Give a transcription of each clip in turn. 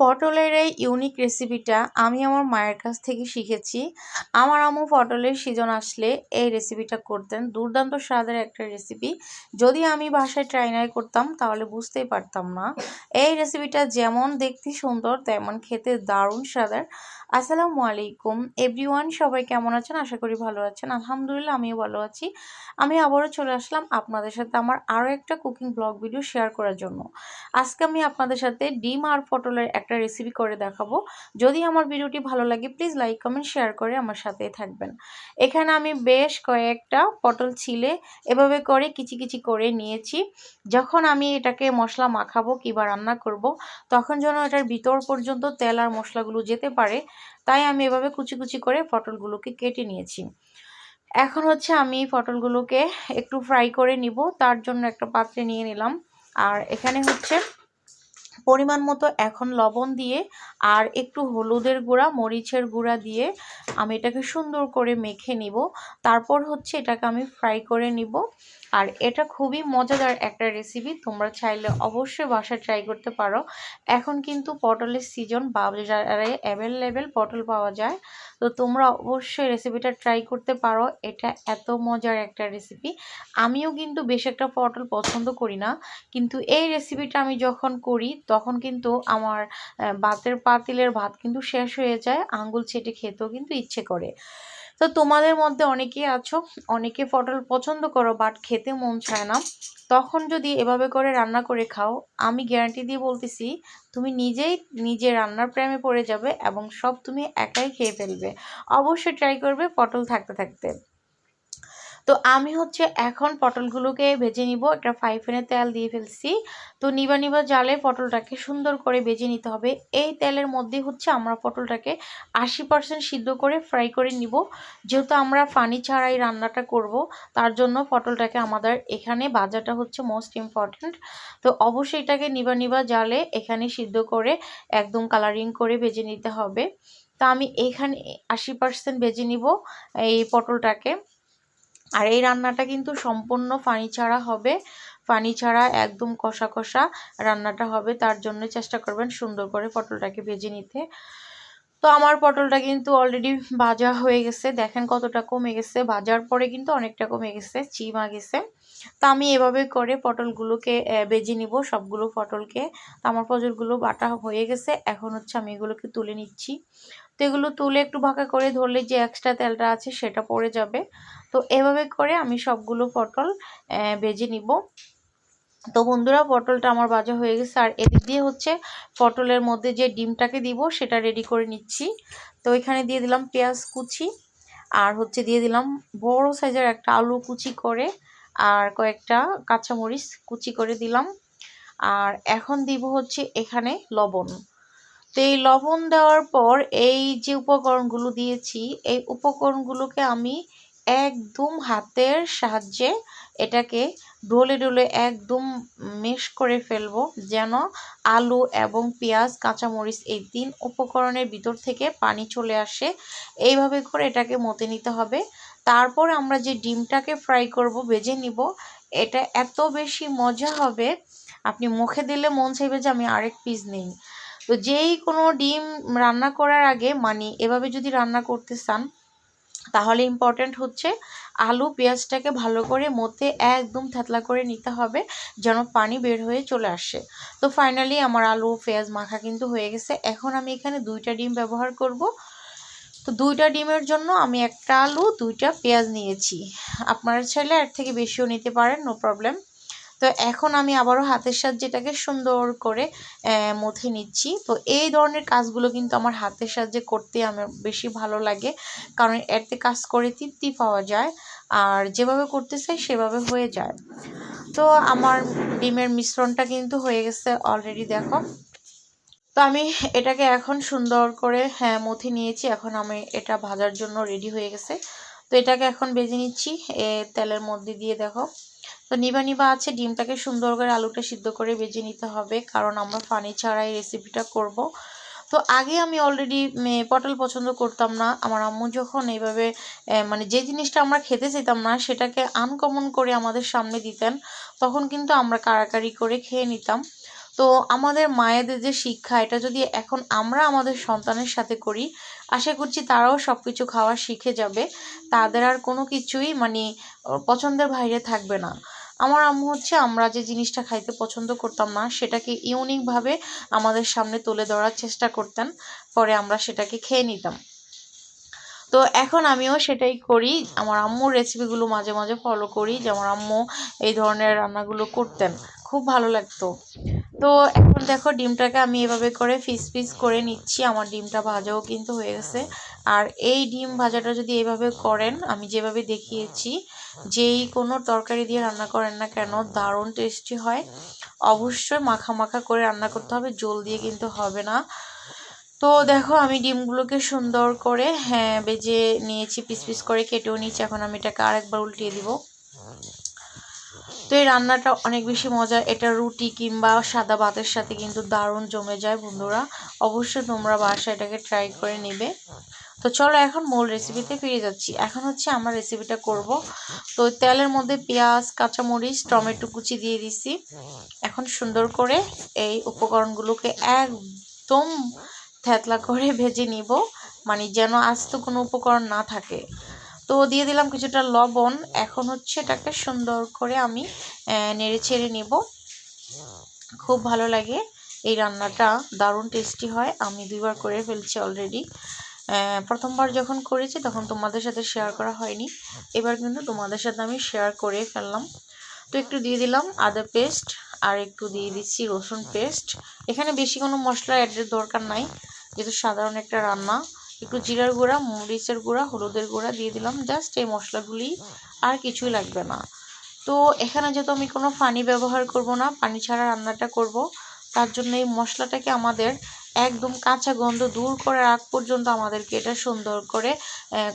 পটলের এই ইউনিক রেসিপিটা আমি আমার মায়ের কাছ থেকে শিখেছি। আমার আম্মু পটলের সিজন আসলে এই রেসিপিটা করতেন। দুর্দান্ত স্বাদের একটা রেসিপি যদি আমি বাসায় ট্রাই নাই করতাম, তাহলে বুঝতেই পারতাম না। এই রেসিপিটা যেমন দেখতে সুন্দর, তেমন খেতে দারুণ স্বাদের। আসসালামু আলাইকুম। এভরিওয়ান সবাই কেমন আছেন? আশা করি ভালো আছেন। আলহামদুলিল্লাহ, আমিও ভালো আছি। আমি আবারও চলে আসলাম আপনাদের সাথে আমার আরও একটা কুকিং ব্লগ ভিডিও শেয়ার করার জন্য। আজকে আমি আপনাদের সাথে ডিম আর পটলের একটা রেসিপি করে দেখাবো। যদি আমার ভিডিওটি ভালো লাগে প্লিজ লাইক কমেন্ট শেয়ার করে আমার সাথেই থাকবেন। এখানে আমি বেশ কয়েকটা পটল ছিলে এভাবে করে কিচি কিচি করে নিয়েছি। যখন আমি এটাকে মশলা মাখাবো কিবা রান্না করব, তখন যেন এটার ভিতর পর্যন্ত তেল আর মশলাগুলো যেতে পারে তাই আমি এভাবে কুচি কুচি করে পটলগুলোকে কেটে নিয়েছি। এখন হচ্ছে আমি পটলগুলোকে একটু ফ্রাই করে নিব, তার জন্য একটা পাত্রে নিয়ে নিলাম। আর এখানে হচ্ছে পরিমাণ মতো এখন লবণ দিয়ে আর একটু হলুদের গুঁড়া, মরিচের গুঁড়া দিয়ে আমি এটাকে সুন্দর করে মেখে নিব। তারপর হচ্ছে এটাকে আমি ফ্রাই করে নিব। আর এটা খুবই মজাদার একটা রেসিপি তোমরা চাইলে অবশ্যই বাসায় ট্রাই করতে পারো। এখন কিন্তু পটলের সিজন বাজারে অ্যাভেলেবেল পটল পাওয়া যায়, তো তোমরা অবশ্যই রেসিপিটা ট্রাই করতে পারো। এটা এত মজার একটা রেসিপি আমিও কিন্তু বেশ একটা পটল পছন্দ করি না, কিন্তু এই রেসিপিটা আমি যখন করি, তখন কিন্তু আমার ভাতের পাতিলের ভাত কিন্তু শেষ হয়ে যায়, আঙ্গুল ছেটে খেতেও কিন্তু ইচ্ছে করে। তো তোমাদের মধ্যে অনেকেই আছো, অনেকে পটল পছন্দ করো বাট খেতে মন চায় না। তখন যদি এভাবে করে রান্না করে খাও, আমি গ্যারান্টি দিয়ে বলতেছি, তুমি নিজেই নিজে রান্নার প্রেমে পড়ে যাবে এবং সব তুমি একাই খেয়ে ফেলবে। অবশ্যই ট্রাই করবে পটল থাকতে থাকতে। তো আমি হচ্ছে এখন পটলগুলোকে ভেজে নিব। একটা ফ্রাই প্যানে তেল দিয়ে ফেলছি। তো নিবা নিবা জালে পটলটাকে সুন্দর করে ভেজে নিতে হবে। এই তেলের মধ্যে হচ্ছে আমরা পটলটাকে আশি পার্সেন্ট সিদ্ধ করে ফ্রাই করে নিব। যেহেতু আমরা পানি ছাড়াই রান্নাটা করব, তার জন্য পটলটাকে আমাদের এখানে ভাজাটা হচ্ছে মোস্ট ইম্পর্ট্যান্ট তো অবশ্যই এটাকে নিবা নিবা জালে এখানে সিদ্ধ করে একদম কালারিং করে ভেজে নিতে হবে। তা আমি এখানে আশি পার্সেন্ট ভেজে নিব এই পটলটাকে। আর এই রান্নাটা কিন্তু সম্পূর্ণ ফানি ছাড়া হবে। পানি ছাড়া একদম কষা কষা রান্নাটা হবে। তার জন্য চেষ্টা করবেন সুন্দর করে পটলটাকে ভেজে নিতে। তো আমার পটলটা কিন্তু অলরেডি ভাজা হয়ে গেছে। দেখেন কতটা কমে গেছে। ভাজার পরে কিন্তু অনেকটা কমে গেছে, চিমা গেছে। তো আমি এভাবে করে পটলগুলোকে বেজে নিব সবগুলো পটলকে। তো আমার পটলগুলো বাটা হয়ে গেছে। এখন হচ্ছে আমি এগুলোকে তুলে নিচ্ছি। তো এগুলো তুলে একটু ভাঁকা করে ধরলে যে এক্সট্রা তেলটা আছে সেটা পড়ে যাবে। তো এভাবে করে আমি সবগুলো পটল ভেজে নিব। তো বন্ধুরা, পটলটা আমার বাজা হয়ে গেছে। আর এদিক দিয়ে হচ্ছে পটলের মধ্যে যে ডিমটাকে দিব, সেটা রেডি করে নিচ্ছি। তো এখানে দিয়ে দিলাম পেঁয়াজ কুচি। আর হচ্ছে দিয়ে দিলাম বড় সাইজের একটা আলু কুচি করে আর কয়েকটা কাঁচামরিচ কুচি করে দিলাম। আর এখন দিব হচ্ছে এখানে লবণ। তো এই লবণ দেওয়ার পর এই যে উপকরণগুলো দিয়েছি, এই উপকরণগুলোকে আমি একদম হাতের সাহায্যে এটাকে ডলে ডলে একদম মেশ করে ফেলব, যেন আলু এবং পেঁয়াজ, কাঁচামরিচ এই তিন উপকরণের ভিতর থেকে পানি চলে আসে। এইভাবে করে এটাকে মতে নিতে হবে। তারপর আমরা যে ডিমটাকে ফ্রাই করব, ভেজে নিব, এটা এত বেশি মজা হবে, আপনি মুখে দিলে মন চাইবে যে আমি আরেক পিস নেই। তো যেই কোনো ডিম রান্না করার আগে মানে এভাবে যদি রান্না করতে চান, তাহলে ইম্পর্ট্যান্ট হচ্ছে আলু পেঁয়াজটাকে ভালো করে মতে একদম থেতলা করে নিতে হবে, যেন পানি বের হয়ে চলে আসে। তো ফাইনালি আমার আলু, পেঁয়াজ মাখা কিন্তু হয়ে গেছে। এখন আমি এখানে দুইটা ডিম ব্যবহার করব। তো দুইটা ডিমের জন্য আমি একটা আলু, দুইটা পেঁয়াজ নিয়েছি। আপনারা চাইলে এর থেকে বেশিও নিতে পারেন নো প্রবলেম তো এখন আমি আবারও হাতের সাহায্যে এটাকে সুন্দর করে মথে নিচ্ছি। তো এই ধরনের কাজগুলো কিন্তু আমার হাতের সাহায্যে করতে আমার বেশি ভালো লাগে। কারণ এতে কাজ করে তৃপ্তি পাওয়া যায়, আর যেভাবে করতে চাই সেভাবে হয়ে যায়। তো আমার ডিমের মিশ্রণটা কিন্তু হয়ে গেছে অলরেডি দেখো। তো আমি এটাকে এখন সুন্দর করে হ্যাঁ মথে নিয়েছি। এখন আমি এটা ভাজার জন্য রেডি হয়ে গেছে। তো এটাকে এখন বেজে নিচ্ছি তেলের মধ্যে দিয়ে, দেখো। তো নিবা নিবা আছে, ডিমটাকে সুন্দর করে আলুটা সিদ্ধ করে বেজে নিতে হবে, কারণ আমরা পানি ছাড়া এই রেসিপিটা করব। তো আগে আমি অলরেডি পটল পছন্দ করতাম না। আমার আম্মু যখন এইভাবে মানে যে জিনিসটা আমরা খেতে চাইতাম না, সেটাকে আনকমন করে আমাদের সামনে দিতেন, তখন কিন্তু আমরা কারাকারি করে খেয়ে নিতাম। তো আমাদের মায়েদের যে শিক্ষা, এটা যদি এখন আমরা আমাদের সন্তানের সাথে করি, আশা করছি তারাও সব কিছু খাওয়া শিখে যাবে। তাদের আর কোনো কিছুই মানে পছন্দের বাইরে থাকবে না। আমার আম্মু হচ্ছে, আমরা যে জিনিসটা খাইতে পছন্দ করতাম না, সেটাকে ইউনিকভাবে আমাদের সামনে তুলে ধরার চেষ্টা করতেন, পরে আমরা সেটাকে খেয়ে নিতাম। তো এখন আমিও সেটাই করি, আমার আম্মুর রেসিপিগুলো মাঝে মাঝে ফলো করি, যে আমার আম্মু এই ধরনের রান্নাগুলো করতেন, খুব ভালো লাগতো। তো এখন দেখো, ডিমটাকে আমি এভাবে করে ফিস ফিস করে নিচ্ছি, আমার ডিমটা ভাজাও কিন্তু হয়ে গেছে। আর এই ডিম ভাজাটা যদি এভাবে করেন, আমি যেভাবে দেখিয়েছি, যেই কোনো তরকারি দিয়ে রান্না করেন না কেন, দারুণ টেস্টি হয়। অবশ্যই মাখা মাখা করে রান্না করতে হবে, জল দিয়ে কিন্তু হবে না। তো দেখো, আমি ডিমগুলোকে সুন্দর করে হ্যাঁ বেজে নিয়েছি, পিস পিস করে কেটেও নিয়েছি, এখন আমি এটাকে আরেকবার উল্টিয়ে দিব। তো এই রান্নাটা অনেক বেশি মজা, এটা রুটি কিংবা সাদা ভাতের সাথে কিন্তু দারুণ জমে যায় বন্ধুরা। অবশ্যই তোমরা বাসায় এটাকে ট্রাই করে নেবে। তো চলো এখন মূল রেসিপিতে ফিরে যাচ্ছি। এখন হচ্ছে আমরা রেসিপিটা করব। তো তেলের মধ্যে পেঁয়াজ, কাঁচামরিচ, টমেটো কুচি দিয়ে দিছি। এখন সুন্দর করে এই উপকরণগুলোকে একদম থেতলা করে ভেজে নিব। মানে যেন আস্ত কোনো উপকরণ না থাকে। তো দিয়ে দিলাম কিছুটা লবণ। এখন হচ্ছে এটাকে সুন্দর করে আমি নেড়ে ছেড়ে নেব। খুব ভালো লাগে। এই রান্নাটা দারুণ টেস্টি হয়। আমি দুইবার করে ফেলছি অলরেডি প্রথমবার যখন করেছি, তখন তোমাদের সাথে শেয়ার করা হয়নি। এবার কিন্তু তোমাদের সাথে আমি শেয়ার করে ফেললাম। তো একটু দিয়ে দিলাম আদা পেস্ট আর একটু দিয়ে দিচ্ছি রসুন পেস্ট এখানে বেশি কোনো মশলা অ্যাডের দরকার নাই, যেহেতু সাধারণ একটা রান্না। একটু জিরার গুঁড়া, মরিচের গুঁড়া, হলুদের গুঁড়া দিয়ে দিলাম। জাস্ট এই মশলাগুলি আর কিছুই লাগবে না। তো এখানে যেহেতু আমি কোনো পানি ব্যবহার করব না, পানি ছাড়া রান্নাটা করব, তার জন্য এই মশলাটাকে আমাদের একদম কাঁচা গন্ধ দূর করার আগ পর্যন্ত আমাদেরকে এটা সুন্দর করে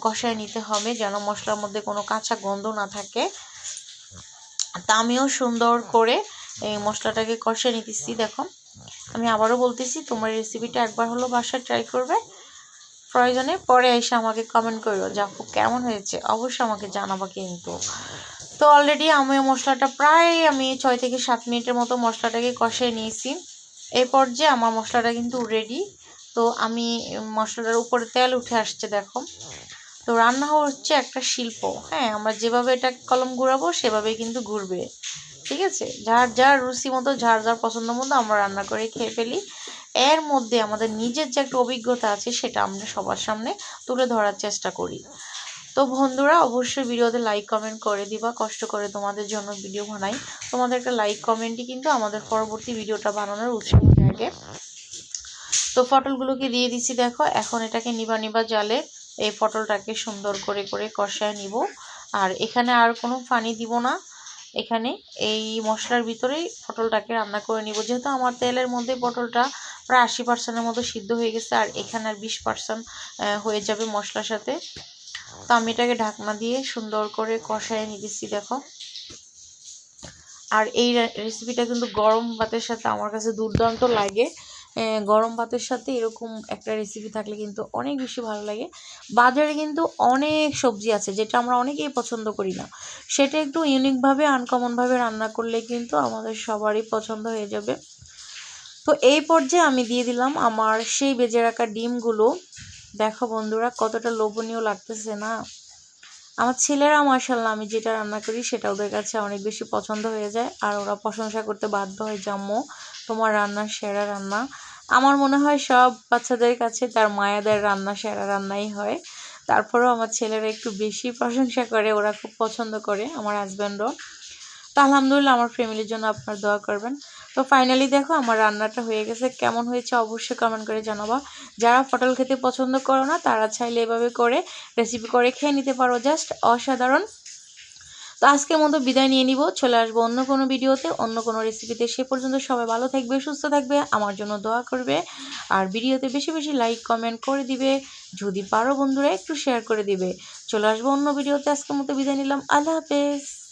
কষায় নিতে হবে যেন মশলার মধ্যে কোনো কাঁচা গন্ধ না থাকে। তা আমিও সুন্দর করে এই মশলাটাকে কষে নিতেছি, দেখো। আমি আবারও বলতেছি, তোমার রেসিপিটা একবার হলো বাসায় ট্রাই করবে। প্রয়োজনে পরে এসে আমাকে কমেন্ট করো যে আপু কেমন হয়েছে? অবশ্যই আমাকে জানাবা কিন্তু। তো অলরেডি আমি মশলাটা প্রায় আমি ছয় থেকে সাত মিনিটের মতো মশলাটাকে কষিয়ে নিয়েছি। এই পর্যায়ে আমার মশলাটা কিন্তু রেডি তো আমি মশলাটার উপরে তেল উঠে আসছে, দেখো। তো রান্না হচ্ছে একটা শিল্প হ্যাঁ আমরা যেভাবে এটা কলম ঘুরাবো, সেভাবেই কিন্তু ঘুরবে, ঠিক আছে? যার যার রুচি মতো, যার যার পছন্দ মতো আমরা রান্না করে খেয়ে ফেলি। এর মধ্যে আমাদের নিজের যে একটা অভিজ্ঞতা আছে, সেটা আমরা সবার সামনে তুলে ধরার চেষ্টা করি। তো বন্ধুরা, অবশ্যই ভিডিওতে লাইক কমেন্ট করে দিবা। কষ্ট করে তোমাদের জন্য ভিডিও বানাই। তোমাদের একটা লাইক কমেন্টই কিন্তু আমাদের পরবর্তী ভিডিওটা বানানোর উৎসাহ জাগে। তো পটলগুলোকে দিয়ে দিছি, দেখো। এখন এটাকে নিবা নিবা জালে এই পটলটাকে সুন্দর করে করে কষায় নিব। আর এখানে আর কোনো পানি দিব না। এখানে এই মশলার ভিতরেই পটলটাকে রান্না করে নিব। যেহেতু আমার তেলের মধ্যে পটলটা প্রায় আশি পার্সেন্টের মতো সিদ্ধ হয়ে গেছে, আর এখানে আর বিশ পার্সেন্ট হয়ে যাবে মশলার সাথে। তো আমি এটাকে ঢাকনা দিয়ে সুন্দর করে কষায় নিতেছি, দেখো। আর এই রেসিপিটা কিন্তু গরম ভাতের সাথে আমার কাছে দুর্দান্ত লাগে। গরম ভাতের সাথে এরকম একটা রেসিপি থাকলে কিন্তু অনেক বেশি ভালো লাগে। বাজারে কিন্তু অনেক সবজি আছে, যেটা আমরা অনেকেই পছন্দ করি না। সেটা একটু ইউনিকভাবে আনকমনভাবে রান্না করলে কিন্তু আমাদের সবারই পছন্দ হয়ে যাবে। তো এই পর্যায়ে আমি দিয়ে দিলাম আমার সেই বেজে রাখা ডিমগুলো। দেখো বন্ধুরা, কতটা লোভনীয় লাগতেছে না? আমার ছেলেরা মার্শাল্লাহ আমি যেটা রান্না করি সেটা ওদের কাছে অনেক বেশি পছন্দ হয়ে যায়। আর ওরা প্রশংসা করতে বাধ্য হয়, জাম্মু, তোমার রান্নার সেরা রান্না। আমার মনে হয় সব বাচ্চাদের কাছে তার মায়াদের রান্না সেরা রান্নাই হয়। তারপরেও আমার ছেলেরা একটু বেশি প্রশংসা করে, ওরা খুব পছন্দ করে, আমার হাজব্যান্ডও তো আলহামদুলিল্লাহ, আমার ফ্যামিলির জন্য আপনার দোয়া করবেন। তো ফাইনালি দেখো আমার রান্নাটা হয়ে গেছে। কেমন হয়েছে অবশ্যই কমেন্ট করে জানাবা। যারা পটল খেতে পছন্দ করো না, তারা চাইলে এভাবে করে রেসিপি করে খেয়ে নিতে পারো। জাস্ট অসাধারণ। তো আজকের মতো বিদায় নিয়ে নিব। চলে আসব অন্য কোনো ভিডিওতে, অন্য কোনো রেসিপিতে সে পর্যন্ত সবাই ভালো থাকবে, সুস্থ থাকবে, আমার জন্য দোয়া করবে। আর ভিডিওতে বেশি বেশি লাইক কমেন্ট করে দিবে। যদি পারো বন্ধুরা, একটু শেয়ার করে দিবে। চলে আসব অন্য ভিডিওতে। আজকের মতো বিদায় নিলাম। আল্লাহ হাফেজ।